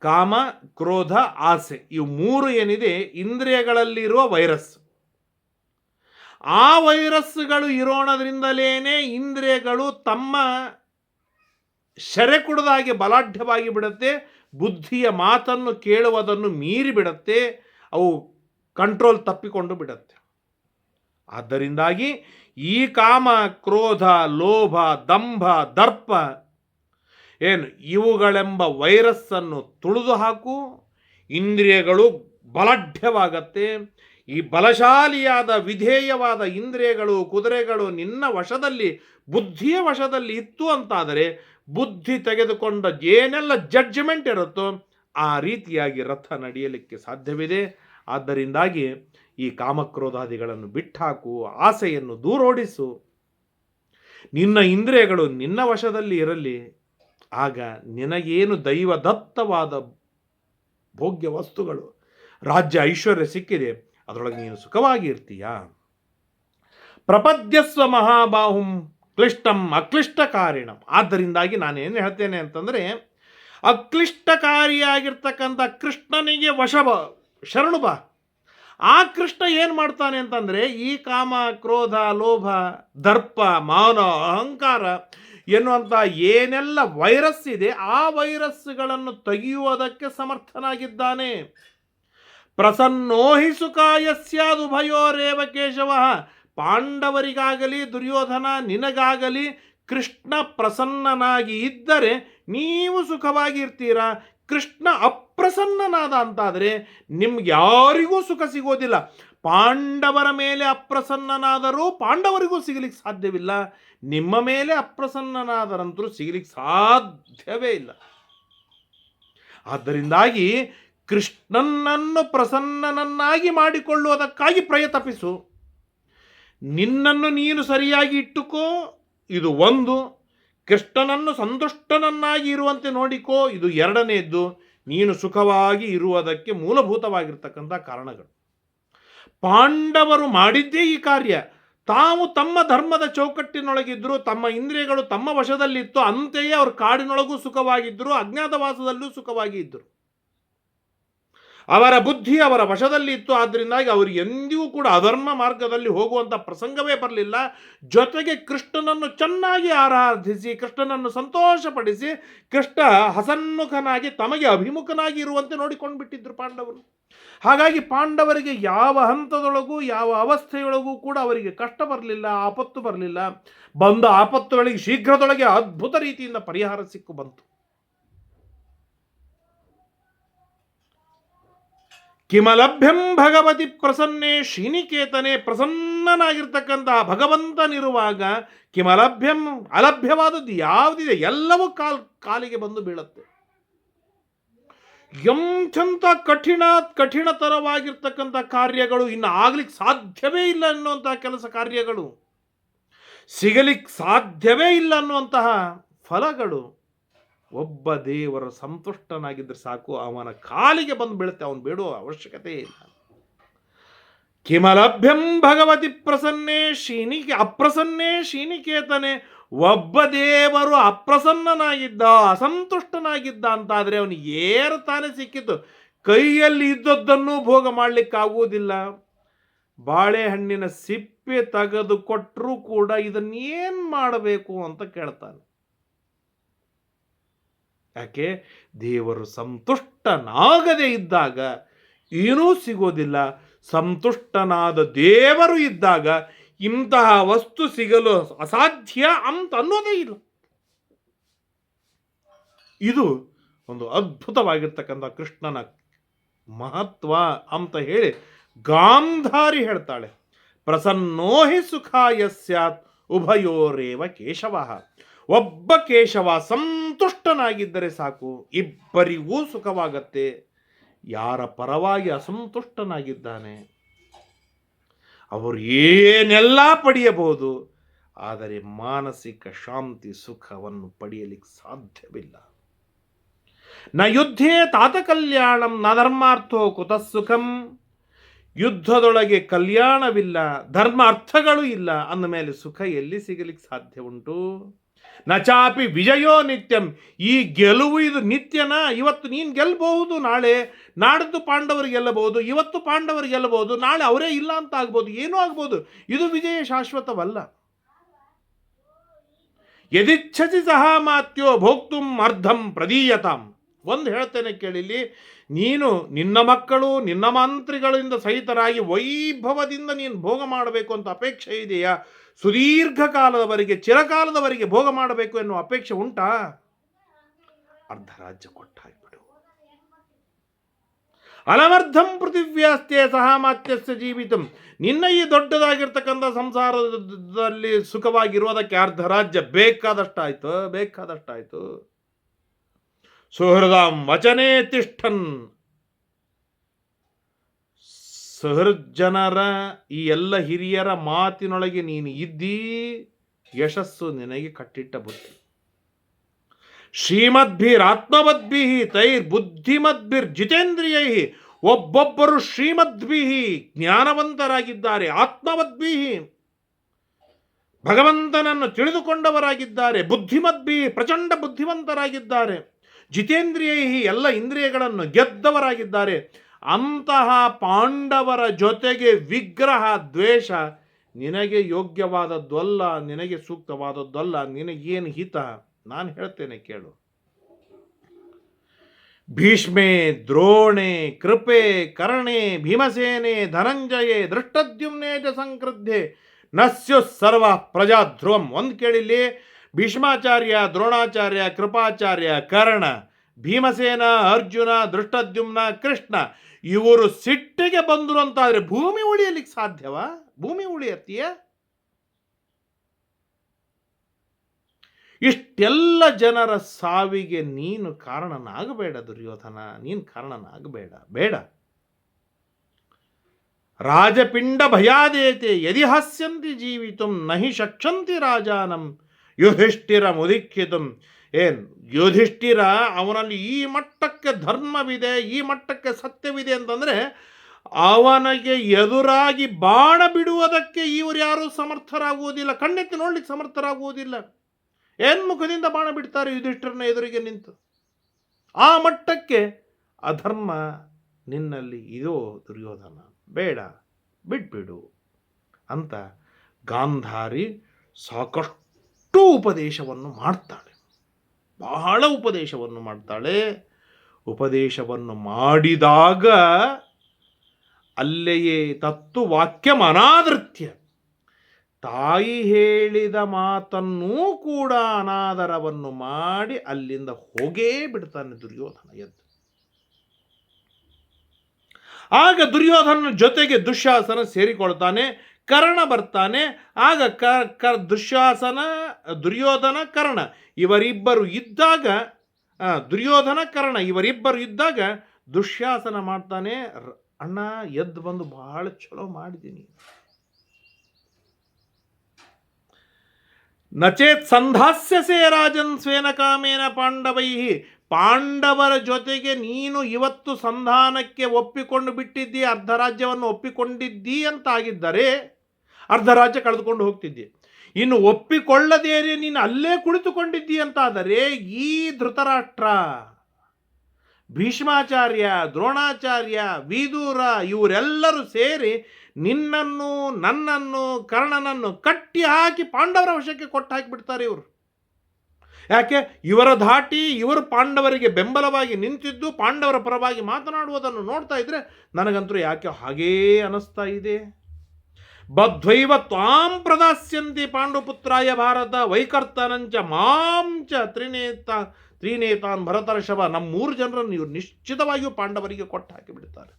ಕಾಮ, ಕ್ರೋಧ, ಆಸೆ, ಇವು ಮೂರು ಏನಿದೆ, ಇಂದ್ರಿಯಗಳಲ್ಲಿರುವ ವೈರಸ್. ಆ ವೈರಸ್ಗಳು ಇರೋಣದ್ರಿಂದಲೇ ಇಂದ್ರಿಯಗಳು ತಮ್ಮ ಶರೆ ಕುಡದಾಗಿ ಬಲಾಢ್ಯವಾಗಿ ಬಿಡುತ್ತೆ, ಬುದ್ಧಿಯ ಮಾತನ್ನು ಕೇಳುವುದನ್ನು ಮೀರಿ ಬಿಡುತ್ತೆ, ಅವು ಕಂಟ್ರೋಲ್ ತಪ್ಪಿಕೊಂಡು ಬಿಡುತ್ತೆ. ಆದ್ದರಿಂದಾಗಿ ಈ ಕಾಮ, ಕ್ರೋಧ, ಲೋಭ, ದಂಭ, ದರ್ಪ ಏನು ಇವುಗಳೆಂಬ ವೈರಸ್ಸನ್ನು ತುಳಿದು ಹಾಕು, ಇಂದ್ರಿಯಗಳು ಬಲಾಢ್ಯವಾಗತ್ತೆ, ಈ ಬಲಶಾಲಿಯಾದ ವಿಧೇಯವಾದ ಇಂದ್ರಿಯಗಳು, ಕುದುರೆಗಳು ನಿನ್ನ ವಶದಲ್ಲಿ, ಬುದ್ಧಿಯ ವಶದಲ್ಲಿ ಇತ್ತು ಅಂತಾದರೆ ಬುದ್ಧಿ ತೆಗೆದುಕೊಂಡ ಏನೆಲ್ಲ ಜಡ್ಜ್ಮೆಂಟ್ ಇರುತ್ತೋ ಆ ರೀತಿಯಾಗಿ ರಥ ನಡೆಯಲಿಕ್ಕೆ ಸಾಧ್ಯವಿದೆ. ಆದ್ದರಿಂದಾಗಿ ಈ ಕಾಮಕ್ರೋಧಾದಿಗಳನ್ನು ಬಿಟ್ಟಾಕು, ಆಸೆಯನ್ನು ದೂರೋಡಿಸು. ನಿನ್ನ ಇಂದ್ರಿಯಗಳು ನಿನ್ನ ವಶದಲ್ಲಿ ಇರಲಿ. ಆಗ ನಿನಗೇನು ದೈವದತ್ತವಾದ ಭೋಗ್ಯ ವಸ್ತುಗಳು, ರಾಜ್ಯ ಐಶ್ವರ್ಯ ಸಿಕ್ಕಿದೆ, ಅದರೊಳಗೆ ನೀನು ಸುಖವಾಗಿ ಇರ್ತೀಯ ಪ್ರಪದ್ಯಸ್ವ ಮಹಾಬಾಹುಂ ಕ್ಲಿಷ್ಟಂ ಅಕ್ಲಿಷ್ಟಕಾರಿಣಂ. ಆದ್ದರಿಂದಾಗಿ ನಾನೇನು ಹೇಳ್ತೇನೆ ಅಂತಂದರೆ, ಅಕ್ಲಿಷ್ಟಕಾರಿಯಾಗಿರ್ತಕ್ಕಂಥ ಕೃಷ್ಣನಿಗೆ ವಶ ಬ ಶರಣು ಬಾ. ಆ ಕೃಷ್ಣ ಏನು ಮಾಡ್ತಾನೆ ಅಂತಂದರೆ, ಈ ಕಾಮ, ಕ್ರೋಧ, ಲೋಭ, ದರ್ಪ, ಮಾನ, ಅಹಂಕಾರ ಎನ್ನುವಂಥ ಏನೆಲ್ಲ ವೈರಸ್ ಇದೆ, ಆ ವೈರಸ್ಗಳನ್ನು ತೆಗೆಯುವುದಕ್ಕೆ ಸಮರ್ಥನಾಗಿದ್ದಾನೆ. ಪ್ರಸನ್ನೋ ಹಿ ಸುಖಾಯಸ್ಯಾದುಭಯೋರೇವ ಕೇಶವ. ಪಾಂಡವರಿಗಾಗಲಿ, ದುರ್ಯೋಧನ ನಿನಗಾಗಲಿ, ಕೃಷ್ಣ ಪ್ರಸನ್ನನಾಗಿ ಇದ್ದರೆ ನೀವು ಸುಖವಾಗಿ ಇರ್ತೀರಾ? ಕೃಷ್ಣ ಅಪ್ರಸನ್ನನಾದ ಅಂತಾದರೆ ನಿಮ್ಗೆ ಯಾರಿಗೂ ಸುಖ ಸಿಗೋದಿಲ್ಲ. ಪಾಂಡವರ ಮೇಲೆ ಅಪ್ರಸನ್ನನಾದರೂ ಪಾಂಡವರಿಗೂ ಸಿಗಲಿಕ್ಕೆ ಸಾಧ್ಯವಿಲ್ಲ. ನಿಮ್ಮ ಮೇಲೆ ಅಪ್ರಸನ್ನನಾದರಂತರೂ ಸಿಗಲಿಕ್ಕೆ ಸಾಧ್ಯವೇ ಇಲ್ಲ. ಆದ್ದರಿಂದಾಗಿ ಕೃಷ್ಣನನ್ನು ಪ್ರಸನ್ನನನ್ನಾಗಿ ಮಾಡಿಕೊಳ್ಳುವುದಕ್ಕಾಗಿ ಪ್ರಯತ್ನಿಸು. ನಿನ್ನನ್ನು ನೀನು ಸರಿಯಾಗಿ ಇಟ್ಟುಕೋ, ಇದು ಒಂದು. ಕೃಷ್ಣನನ್ನು ಸಂತುಷ್ಟನನ್ನಾಗಿ ಇರುವಂತೆ ನೋಡಿಕೋ, ಇದು ಎರಡನೆಯದ್ದು ನೀನು ಸುಖವಾಗಿ ಇರುವುದಕ್ಕೆ ಮೂಲಭೂತವಾಗಿರ್ತಕ್ಕಂಥ ಕಾರಣಗಳು. ಪಾಂಡವರು ಮಾಡಿದ್ದೇ ಈ ಕಾರ್ಯ. ತಾವು ತಮ್ಮ ಧರ್ಮದ ಚೌಕಟ್ಟಿನೊಳಗಿದ್ದರು ತಮ್ಮ ಇಂದ್ರಿಯಗಳು ತಮ್ಮ ವಶದಲ್ಲಿತ್ತು, ಅಂತೆಯೇ ಅವರು ಕಾಡಿನೊಳಗೂ ಸುಖವಾಗಿದ್ದರು ಅಜ್ಞಾತವಾಸದಲ್ಲೂ ಸುಖವಾಗಿ ಇದ್ದರು ಅವರ ಬುದ್ಧಿ ಅವರ ವಶದಲ್ಲಿ ಇತ್ತು. ಆದ್ದರಿಂದಾಗಿ ಅವರು ಎಂದಿಗೂ ಕೂಡ ಅಧರ್ಮ ಮಾರ್ಗದಲ್ಲಿ ಹೋಗುವಂಥ ಪ್ರಸಂಗವೇ ಬರಲಿಲ್ಲ. ಜೊತೆಗೆ ಕೃಷ್ಣನನ್ನು ಚೆನ್ನಾಗಿ ಆರಾಧಿಸಿ, ಕೃಷ್ಣನನ್ನು ಸಂತೋಷಪಡಿಸಿ, ಕೃಷ್ಣ ಹಸನ್ಮುಖನಾಗಿ ತಮಗೆ ಅಭಿಮುಖನಾಗಿ ಇರುವಂತೆ ನೋಡಿಕೊಂಡು ಬಿಟ್ಟಿದ್ರು ಪಾಂಡವರು. ಹಾಗಾಗಿ ಪಾಂಡವರಿಗೆ ಯಾವ ಹಂತದೊಳಗೂ, ಯಾವ ಅವಸ್ಥೆಯೊಳಗೂ ಕೂಡ ಅವರಿಗೆ ಕಷ್ಟ ಬರಲಿಲ್ಲ, ಆಪತ್ತು ಬರಲಿಲ್ಲ. ಬಂದ ಆಪತ್ತುಗಳಿಗೆ ಶೀಘ್ರದೊಳಗೆ ಅದ್ಭುತ ರೀತಿಯಿಂದ ಪರಿಹಾರ ಸಿಕ್ಕು ಬಂತು. ಕಿಮಲಭ್ಯಂ ಭಗವತಿ ಪ್ರಸನ್ನೇ ಶ್ರೀನಿಕೇತನೆ ಪ್ರಸನ್ನನಾಗಿರ್ತಕ್ಕಂತಹ ಭಗವಂತನಿರುವಾಗ ಕಿಮಲಭ್ಯಂ ಅಲಭ್ಯವಾದದ್ದು ಯಾವುದಿದೆ? ಎಲ್ಲವೂ ಕಾಲ್, ಕಾಲಿಗೆ ಬಂದು ಬೀಳುತ್ತೆ. ಎಂಥಂತ ಕಠಿಣ, ಕಠಿಣತರವಾಗಿರ್ತಕ್ಕಂಥ ಕಾರ್ಯಗಳು ಇನ್ನು ಆಗ್ಲಿಕ್ಕೆ ಸಾಧ್ಯವೇ ಇಲ್ಲ ಅನ್ನುವಂತಹ ಕೆಲಸ ಕಾರ್ಯಗಳು. ಸಿಗಲಿಕ್ಕೆ ಸಾಧ್ಯವೇ ಇಲ್ಲ ಅನ್ನುವಂತಹ ಫಲಗಳು. ಒಬ್ಬ ದೇವರ ಸಂತುಷ್ಟನಾಗಿದ್ದರೆ ಸಾಕು, ಅವನ ಕಾಲಿಗೆ ಬಂದು ಬೀಳುತ್ತೆ, ಅವನು ಬೇಡುವ ಅವಶ್ಯಕತೆ ಇಲ್ಲ. ಕಿಮಲಭ್ಯಂ ಭಗವತಿ ಪ್ರಸನ್ನೇ ಶೀನಿಕೆ ಅಪ್ರಸನ್ನೇ ಶೀನಿಕೇತನೆ, ಒಬ್ಬ ದೇವರು ಅಪ್ರಸನ್ನನಾಗಿದ್ದ, ಅಸಂತುಷ್ಟನಾಗಿದ್ದ ಅಂತಾದರೆ ಅವನು ಏರು ತಾನೇ ಸಿಕ್ಕಿತು ಕೈಯಲ್ಲಿ ಇದ್ದದ್ದನ್ನು ಭೋಗ ಮಾಡಲಿಕ್ಕಾಗುವುದಿಲ್ಲ ಬಾಳೆಹಣ್ಣಿನ ಸಿಪ್ಪೆ ತೆಗೆದುಕೊಟ್ಟರೂ ಕೂಡ ಇದನ್ನೇನು ಮಾಡಬೇಕು ಅಂತ ಕೇಳ್ತಾನೆ. ಯಾಕೆ? ದೇವರು ಸಂತುಷ್ಟನಾಗದೇ ಇದ್ದಾಗ ಏನೂ ಸಿಗೋದಿಲ್ಲ. ಸಂತುಷ್ಟನಾದ ದೇವರು ಇದ್ದಾಗ ಇಂತಹ ವಸ್ತು ಸಿಗಲು ಅಸಾಧ್ಯ ಅಂತ ಅನ್ನೋದೇ ಇಲ್ಲ. ಇದು ಒಂದು ಅದ್ಭುತವಾಗಿರ್ತಕ್ಕಂಥ ಕೃಷ್ಣನ ಮಹತ್ವ ಅಂತ ಹೇಳಿ ಗಾಂಧಾರಿ ಹೇಳ್ತಾಳೆ. ಪ್ರಸನ್ನೋ ಹಿ ಸುಖಾಯ ಸ್ಯಾತ್, ಉಭಯೋರೇವ ಕೇಶವ. ಒಬ್ಬ ಕೇಶವ ಸಂತುಷ್ಟನಾಗಿದ್ದರೆ ಸಾಕು, ಇಬ್ಬರಿಗೂ ಸುಖವಾಗತ್ತೆ. ಯಾರ ಪರವಾಗಿ ಅಸಂತುಷ್ಟನಾಗಿದ್ದಾನೆ? ಅವರು ಏನೆಲ್ಲ ಪಡೆಯಬಹುದು, ಆದರೆ ಮಾನಸಿಕ ಶಾಂತಿ ಸುಖವನ್ನು ಪಡೆಯಲಿಕ್ಕೆ ಸಾಧ್ಯವಿಲ್ಲ. ನ ಯುದ್ಧೇ ತಾತ ಕಲ್ಯಾಣಂ ನ ಧರ್ಮಾರ್ಥೋ ಕುತಃ ಯುದ್ಧದೊಳಗೆ ಕಲ್ಯಾಣವಿಲ್ಲ ಧರ್ಮ ಅರ್ಥಗಳು ಇಲ್ಲ ಅಂದಮೇಲೆ ಸುಖ ಎಲ್ಲಿ ಸಿಗಲಿಕ್ಕೆ ಸಾಧ್ಯ ಉಂಟು? ನಚಾಪಿ ವಿಜಯೋ ನಿತ್ಯಂ. ಈ ಗೆಲುವು ಇದು ನಿತ್ಯನ. ಇವತ್ತು ನೀನು ಗೆಲ್ಲಬಹುದು ನಾಳೆ ನಾಡಿದ್ದು ಪಾಂಡವರು ಗೆಲ್ಲಬಹುದು, ಇವತ್ತು ಪಾಂಡವರು ಗೆಲ್ಲಬಹುದು, ನಾಳೆ ಅವರೇ ಇಲ್ಲ ಅಂತ ಆಗ್ಬೋದು, ಏನೂ ಆಗ್ಬೋದು. ಇದು ವಿಜಯ ಶಾಶ್ವತವಲ್ಲ. ಯದಿಚ್ಛಸಿ ಸಹ ಮಾತ್ಯೋ ಭೋಕ್ತುಂ ಅರ್ಧಂ ಪ್ರದೀಯತಾಂ. ಒಂದು ಹೇಳ್ತೇನೆ ಕೇಳಿಲಿ ನೀನು ನಿನ್ನ ಮಕ್ಕಳು, ನಿನ್ನ ಮಂತ್ರಿಗಳಿಂದ ಸಹಿತರಾಗಿ ವೈಭವದಿಂದ ನೀನು ಭೋಗ ಮಾಡಬೇಕು ಅಂತ ಅಪೇಕ್ಷೆ ಇದೆಯಾ? ಸುದೀರ್ಘ ಕಾಲದವರೆಗೆ ಚಿರಕಾಲದವರೆಗೆ ಭೋಗ ಮಾಡಬೇಕು ಎನ್ನುವ ಅಪೇಕ್ಷೆ ಉಂಟಾ? ಅರ್ಧ ರಾಜ್ಯ ಕೊಟ್ಟಾಗ್ಬಿಡು ಅಲಮರ್ಧಂ ಪೃಥಿವ್ಯಾಸ್ತೆ ಸಹ ಮಾತ್ಯಸ್ಯ ಜೀವಿತಂ. ನಿನ್ನ ಈ ದೊಡ್ಡದಾಗಿರ್ತಕ್ಕಂಥ ಸಂಸಾರದಲ್ಲಿ ಸುಖವಾಗಿರುವುದಕ್ಕೆ ಅರ್ಧ ರಾಜ್ಯ ಬೇಕಾದಷ್ಟಾಯ್ತು ಬೇಕಾದಷ್ಟಾಯ್ತು. ಸುಹೃದಾಂ ವಚನೆ ತಿಷ್ಠನ್. ಸಹೃಜ್ಜನರ ಈ ಎಲ್ಲ ಹಿರಿಯರ ಮಾತಿನೊಳಗೆ ನೀನು ಇದ್ದೀ, ಯಶಸ್ಸು ನಿನಗೆ ಕಟ್ಟಿಟ್ಟ ಬುದ್ಧಿ. ಶ್ರೀಮದ್ಭಿರಾತ್ಮವದ್ಭಿ ತೈರ್ ಬುದ್ಧಿಮದ್ಭಿರ್ ಜಿತೇಂದ್ರಿಯೈ ಒಬ್ಬೊಬ್ಬರು ಶ್ರೀಮದ್ಭಿ ಜ್ಞಾನವಂತರಾಗಿದ್ದಾರೆ ಆತ್ಮವದ್ಭಿ ಭಗವಂತನನ್ನು ತಿಳಿದುಕೊಂಡವರಾಗಿದ್ದಾರೆ ಬುದ್ಧಿಮದ್ಭಿ ಪ್ರಚಂಡ ಬುದ್ಧಿವಂತರಾಗಿದ್ದಾರೆ ಜಿತೇಂದ್ರಿಯೈ ಎಲ್ಲ ಇಂದ್ರಿಯಗಳನ್ನು ಗೆದ್ದವರಾಗಿದ್ದಾರೆ. ಅಂತಹ ಪಾಂಡವರ ಜೊತೆಗೆ ವಿಗ್ರಹ ದ್ವೇಷ ನಿನಗೆ ಯೋಗ್ಯವಾದದ್ದಲ್ಲ, ನಿನಗೆ ಸೂಕ್ತವಾದದ್ದಲ್ಲ, ನಿನಗೇನು ಹಿತ? ನಾನು ಹೇಳ್ತೇನೆ ಕೇಳು. ಭೀಷ್ಮೆ ದ್ರೋಣೆ ಕೃಪೆ ಕರ್ಣೆ ಭೀಮಸೇನೆ ಧನಂಜಯೇ ದೃಷ್ಟದ್ಯುಮ್ನೇಜ ಸಂಕೃದ್ಧೆ ನಸ್ಯ ಸರ್ವ ಪ್ರಜಾಧ್ರುವಂ. ಒಂದು ಕೇಳಿಲ್ಲಿ, ಭೀಷ್ಮಾಚಾರ್ಯ, ದ್ರೋಣಾಚಾರ್ಯ, ಕೃಪಾಚಾರ್ಯ, ಕರ್ಣ ಭೀಮಸೇನ, ಅರ್ಜುನ, ದೃಷ್ಟದ್ಯುಮ್ನ, ಕೃಷ್ಣ, ಇವರು ಸಿಟ್ಟಿಗೆ ಬಂದರು ಅಂತಾದ್ರೆ ಭೂಮಿ ಉಳಿಯಲಿಕ್ಕೆ ಸಾಧ್ಯವಾ? ಭೂಮಿ ಉಳಿಯತ್ತೀಯ? ಇಷ್ಟೆಲ್ಲ ಜನರ ಸಾವಿಗೆ ನೀನು ಕಾರಣನಾಗಬೇಡ ದುರ್ಯೋಧನ, ನೀನು ಕಾರಣನಾಗಬೇಡ, ಬೇಡ. ರಾಜಪಿಂಡ ಭಯಾದೇತೆ ಯದಿ ಹಾಸ್ಯಂತಿ ಜೀವಿತು, ನಹಿ ಶಕ್ಷಂತಿ ರಾಜಾನಂ, ಯುಧಿಷ್ಠಿರ ಮುದಿಕ್ಕಿತುಂ ಏನ್ ಯುಧಿಷ್ಠಿರ ಅವನಲ್ಲಿ ಈ ಮಟ್ಟಕ್ಕೆ ಧರ್ಮವಿದೆ, ಈ ಮಟ್ಟಕ್ಕೆ ಸತ್ಯವಿದೆ ಅಂತಂದರೆ ಅವನಿಗೆ ಎದುರಾಗಿ ಬಾಣ ಬಿಡುವುದಕ್ಕೆ ಇವರು ಯಾರೂ ಸಮರ್ಥರಾಗುವುದಿಲ್ಲ, ಕಣ್ಣೆತ್ತಿ ನೋಡ್ಲಿಕ್ಕೆ ಸಮರ್ಥರಾಗುವುದಿಲ್ಲ. ಏನ್ ಮುಖದಿಂದ ಬಾಣ ಬಿಡ್ತಾರೆ ಯುಧಿಷ್ಠರನ ಎದುರಿಗೆ ನಿಂತು? ಆ ಮಟ್ಟಕ್ಕೆ ಅಧರ್ಮ ನಿನ್ನಲ್ಲಿ ಇದೋ ದುರ್ಯೋಧನ, ಬೇಡ, ಬಿಟ್ಬಿಡು ಅಂತ ಗಾಂಧಾರಿ ಸಾಕಷ್ಟು ಉಪದೇಶವನ್ನು ಮಾಡ್ತಾಳೆ. ಬಹಳ ಉಪದೇಶವನ್ನು ಮಾಡ್ತಾಳೆ. ಉಪದೇಶವನ್ನು ಮಾಡಿದಾಗ ಅಲ್ಲೆಯೇ ತತ್ತು ವಾಕ್ಯ ಅನಾದೃತ್ಯ ತಾಯಿ ಹೇಳಿದ ಮಾತನ್ನೂ ಕೂಡ ಅನಾದರವನ್ನು ಮಾಡಿ ಅಲ್ಲಿಂದ ಹೋಗೇ ಬಿಡ್ತಾನೆ ದುರ್ಯೋಧನ ಎದ್ದು. ಆಗ ದುರ್ಯೋಧನ ಜೊತೆಗೆ ದುಶ್ಯಾಸನ ಸೇರಿಕೊಳ್ತಾನೆ. ಕರ್ಣ ಬರ್ತಾನೆ, ಆಗ ಕ ಕ, ದುಶ್ಯಾಸನ, ದುರ್ಯೋಧನ, ಕರ್ಣ. ಇವರಿಬ್ಬರು ಇದ್ದಾಗ ದುರ್ಯೋಧನ, ಕರ್ಣ ಇವರಿಬ್ಬರು ಇದ್ದಾಗ ದುಶ್ಯಾಸನ ಮಾಡ್ತಾನೆ. ಅಣ್ಣ, ಎದ್ದು ಬಂದು ಬಹಳ ಚಲೋ ಮಾಡಿದ್ದೀನಿ ನಚೇತ್ ಸಂಧಾಸ್ಯಸೇ ರಾಜನ್ ಸ್ವೇನ ಕಾಮೇನ ಪಾಂಡವೈ ಪಾಂಡವರ ಜೊತೆಗೆ ನೀನು ಇವತ್ತು ಸಂಧಾನಕ್ಕೆ ಒಪ್ಪಿಕೊಂಡು ಬಿಟ್ಟಿದ್ದೀ, ಅರ್ಧರಾಜ್ಯವನ್ನು ರಾಜ್ಯವನ್ನು ಒಪ್ಪಿಕೊಂಡಿದ್ದಿ ಅಂತಾಗಿದ್ದರೆ ಅರ್ಧ ರಾಜ್ಯ ಕಳೆದುಕೊಂಡು ಹೋಗ್ತಿದ್ದೆ. ಇನ್ನು ಒಪ್ಪಿಕೊಳ್ಳದೇನೆ ನೀನು ಅಲ್ಲೇ ಕುಳಿತುಕೊಂಡಿದ್ದೀಯಂತಾದರೆ ಈ ಧೃತರಾಷ್ಟ್ರ, ಭೀಷ್ಮಾಚಾರ್ಯ, ದ್ರೋಣಾಚಾರ್ಯ, ವಿದೂರ ಇವರೆಲ್ಲರೂ ಸೇರಿ ನಿನ್ನನ್ನು, ನನ್ನನ್ನು, ಕರ್ಣನನ್ನು ಕಟ್ಟಿ ಹಾಕಿ ಪಾಂಡವರ ವಶಕ್ಕೆ ಕೊಟ್ಟು ಹಾಕಿಬಿಡ್ತಾರೆ ಇವರು. ಯಾಕೆ? ಇವರ ಧಾಟಿ, ಇವರು ಪಾಂಡವರಿಗೆ ಬೆಂಬಲವಾಗಿ ನಿಂತಿದ್ದು, ಪಾಂಡವರ ಪರವಾಗಿ ಮಾತನಾಡುವುದನ್ನು ನೋಡ್ತಾ ಇದ್ರೆ ನನಗಂತೂ ಯಾಕೆ ಹಾಗೇ ಅನಿಸ್ತಾ ಇದೆ? ಬದ್ವೈವ ತ್ವಾಂ ಪ್ರದಾಸ್ಯಂತಿ ಪಾಂಡುಪುತ್ರಾಯ ಭಾರತ ವೈಕರ್ತನಂಚ ಮಾಂಚ ತ್ರಿನೇತ ತ್ರಿನೇತಾನ್ ಭರತರ್ಷಭ. ನಮ್ಮ ಮೂರು ಜನರನ್ನು ಇವರು ನಿಶ್ಚಿತವಾಗಿಯೂ ಪಾಂಡವರಿಗೆ ಕೊಟ್ಟು ಹಾಕಿಬಿಡ್ತಾರೆ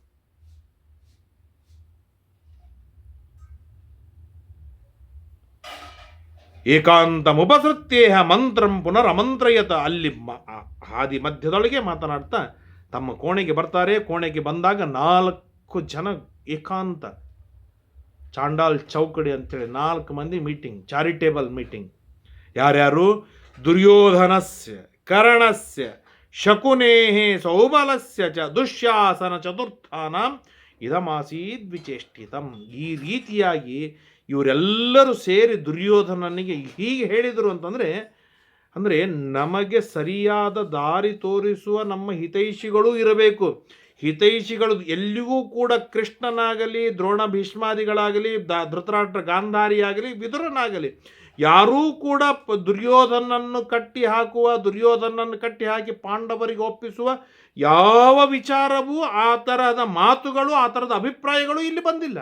ಏಕಾಂತಮುಪಸೃತ್ಯೇಹ ಮಂತ್ರಂ ಪುನರಮಂತ್ರಯತ. ಅಲ್ಲಿ ಹಾದಿ ಮಧ್ಯದೊಳಗೆ ಮಾತನಾಡ್ತಾ ತಮ್ಮ ಕೋಣೆಗೆ ಬರ್ತಾರೆ. ಕೋಣೆಗೆ ಬಂದಾಗ ನಾಲ್ಕು ಜನ ಏಕಾಂತ ಚಾಂಡಾಲ್ ಚೌಕಡಿ ಅಂತೇಳಿ ನಾಲ್ಕು ಮಂದಿ ಮೀಟಿಂಗ್, ಚಾರಿಟೇಬಲ್ ಮೀಟಿಂಗ್. ಯಾರ್ಯಾರು? ದುರ್ಯೋಧನಸ್ಯ, ಕರ್ಣಸ್ಯ, ಶಕುನೇಹಿ ಸೌಬಲಸ್ಯ ಚ ದುಶ್ಯಾಸನ ಚತುರ್ಥಾನ ಇದಮಾಸೀದ್ ವಿಚೇಷ್ಟಿತಂ ಈ ರೀತಿಯಾಗಿ ಇವರೆಲ್ಲರೂ ಸೇರಿ ದುರ್ಯೋಧನನಿಗೆ ಹೀಗೆ ಹೇಳಿದರು ಅಂತಂದರೆ, ಅಂದರೆ ನಮಗೆ ಸರಿಯಾದ ದಾರಿ ತೋರಿಸುವ ನಮ್ಮ ಹಿತೈಷಿಗಳು ಇರಬೇಕು. ಹಿತೈಷಿಗಳು ಎಲ್ಲಿಗೂ ಕೂಡ ಕೃಷ್ಣನಾಗಲಿ, ದ್ರೋಣ ಭೀಷ್ಮಾದಿಗಳಾಗಲಿ, ದ ಧೃತರಾಷ್ಟ್ರ ಗಾಂಧಾರಿಯಾಗಲಿ, ವಿದುರನಾಗಲಿ, ಯಾರೂ ಕೂಡ ದುರ್ಯೋಧನನ್ನು ಕಟ್ಟಿ ಹಾಕುವ, ದುರ್ಯೋಧನನ್ನು ಕಟ್ಟಿ ಹಾಕಿ ಪಾಂಡವರಿಗೆ ಒಪ್ಪಿಸುವ ಯಾವ ವಿಚಾರವೂ ಆ ಥರದ ಮಾತುಗಳು, ಆ ಥರದ ಅಭಿಪ್ರಾಯಗಳು ಇಲ್ಲಿ ಬಂದಿಲ್ಲ.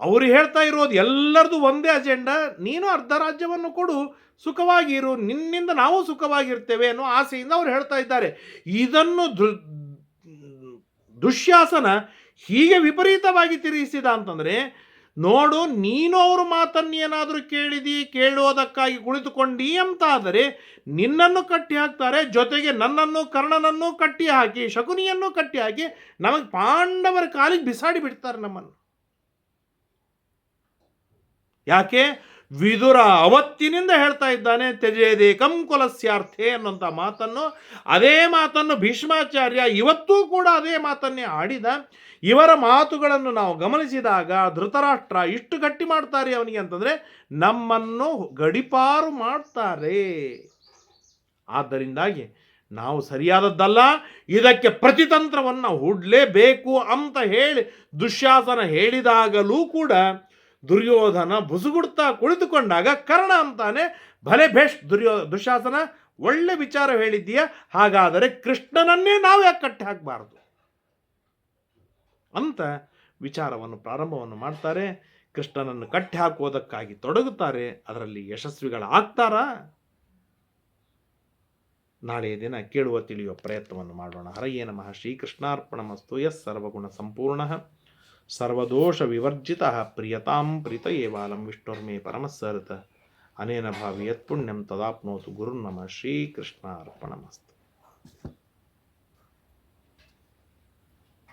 ಅವರು ಹೇಳ್ತಾ ಇರೋದು ಎಲ್ಲರದು ಒಂದೇ ಅಜೆಂಡಾ, ನೀನು ಅರ್ಧ ರಾಜ್ಯವನ್ನು ಕೊಡು, ಸುಖವಾಗಿರು, ನಿನ್ನಿಂದ ನಾವು ಸುಖವಾಗಿರ್ತೇವೆ ಅನ್ನೋ ಆಸೆಯಿಂದ ಅವ್ರು ಹೇಳ್ತಾ ಇದ್ದಾರೆ. ಇದನ್ನು ದುಶ್ಯಾಸನ ಹೀಗೆ ವಿಪರೀತವಾಗಿ ತಿರುಗಿಸಿದ ಅಂತಂದರೆ, ನೋಡು, ನೀನು ಅವ್ರ ಮಾತನ್ನು ಏನಾದರೂ ಕೇಳಿದಿ ಕೇಳುವುದಕ್ಕಾಗಿ ಕುಳಿತುಕೊಂಡಿ ಅಂತಾದರೆ, ನಿನ್ನನ್ನು ಕಟ್ಟಿ ಹಾಕ್ತಾರೆ, ಜೊತೆಗೆ ನನ್ನನ್ನು, ಕರ್ಣನನ್ನು ಕಟ್ಟಿ ಹಾಕಿ, ಶಕುನಿಯನ್ನು ಕಟ್ಟಿ ಹಾಕಿ, ನಮಗೆ ಪಾಂಡವರ ಕಾಲಿಗೆ ಬಿಸಾಡಿ ಬಿಡ್ತಾರೆ ನಮ್ಮನ್ನು. ಯಾಕೆ? ವಿದುರ ಅವತ್ತಿನಿಂದ ಹೇಳ್ತಾ ಇದ್ದಾನೆ ತ್ಯಜೇದೆ ಕಂಕುಲಸ್ಯಾರ್ಥೆ ಅನ್ನುವಂಥ ಮಾತನ್ನು. ಅದೇ ಮಾತನ್ನು ಭೀಷ್ಮಾಚಾರ್ಯ ಇವತ್ತೂ ಕೂಡ ಅದೇ ಮಾತನ್ನೇ ಆಡಿದ. ಇವರ ಮಾತುಗಳನ್ನು ನಾವು ಗಮನಿಸಿದಾಗ ಧೃತರಾಷ್ಟ್ರ ಇಷ್ಟು ಗಟ್ಟಿ ಮಾಡ್ತಾರೆ ಅವನಿಗೆ ಅಂತಂದರೆ, ನಮ್ಮನ್ನು ಗಡಿಪಾರು ಮಾಡ್ತಾರೆ. ಆದ್ದರಿಂದಾಗಿ ನಾವು ಸರಿಯಾದದ್ದಲ್ಲ, ಇದಕ್ಕೆ ಪ್ರತಿತಂತ್ರವನ್ನು ಹೂಡಲೇಬೇಕು ಅಂತ ಹೇಳಿ ದುಶ್ಯಾಸನ ಹೇಳಿದಾಗಲೂ ಕೂಡ ದುರ್ಯೋಧನ ಬುಸುಗುಡ್ತಾ ಕುಳಿತುಕೊಂಡಾಗ ಕರ್ಣ ಅಂತಾನೆ, ಭಲೆ ಭೇಷ್ ದುರ್ಯೋ, ದುಶಾಸನ, ಒಳ್ಳೆ ವಿಚಾರ ಹೇಳಿದ್ದೀಯ? ಹಾಗಾದರೆ ಕೃಷ್ಣನನ್ನೇ ನಾವು ಯಾಕೆ ಕಟ್ಟಿ ಹಾಕಬಾರ್ದು? ಅಂತ ವಿಚಾರವನ್ನು ಪ್ರಾರಂಭವನ್ನು ಮಾಡ್ತಾರೆ. ಕೃಷ್ಣನನ್ನು ಕಟ್ಟಿ ಹಾಕುವುದಕ್ಕಾಗಿ ತೊಡಗುತ್ತಾರೆ. ಅದರಲ್ಲಿ ಯಶಸ್ವಿಗಳಾಗ್ತಾರಾ ನಾಳೆಯ ದಿನ ಕೇಳುವ, ತಿಳಿಯುವ ಪ್ರಯತ್ನವನ್ನು ಮಾಡೋಣ. ಹರಯೇ ನಮಃ. ಶ್ರೀಕೃಷ್ಣಾರ್ಪಣಮಸ್ತು. ಎಸ್ ಸರ್ವಗುಣ ಸಂಪೂರ್ಣ. ಸರ್ವದೋಷ ವಿವರ್ಜಿತ ಪ್ರಿಯತಾಂ ಪ್ರೀತಯೇವಾಲಂ ವಿಷ್ಣುರ್ಮೇ ಪರಮಸ್ಸರತ. ಅನೇನ ಭಾವಿ ಯತ್ಪುಣ್ಯಂ ತದಾಪ್ನೋತು ಗುರುರ್ನಮ ಶ್ರೀಕೃಷ್ಣಾರ್ಪಣಮಸ್ತು.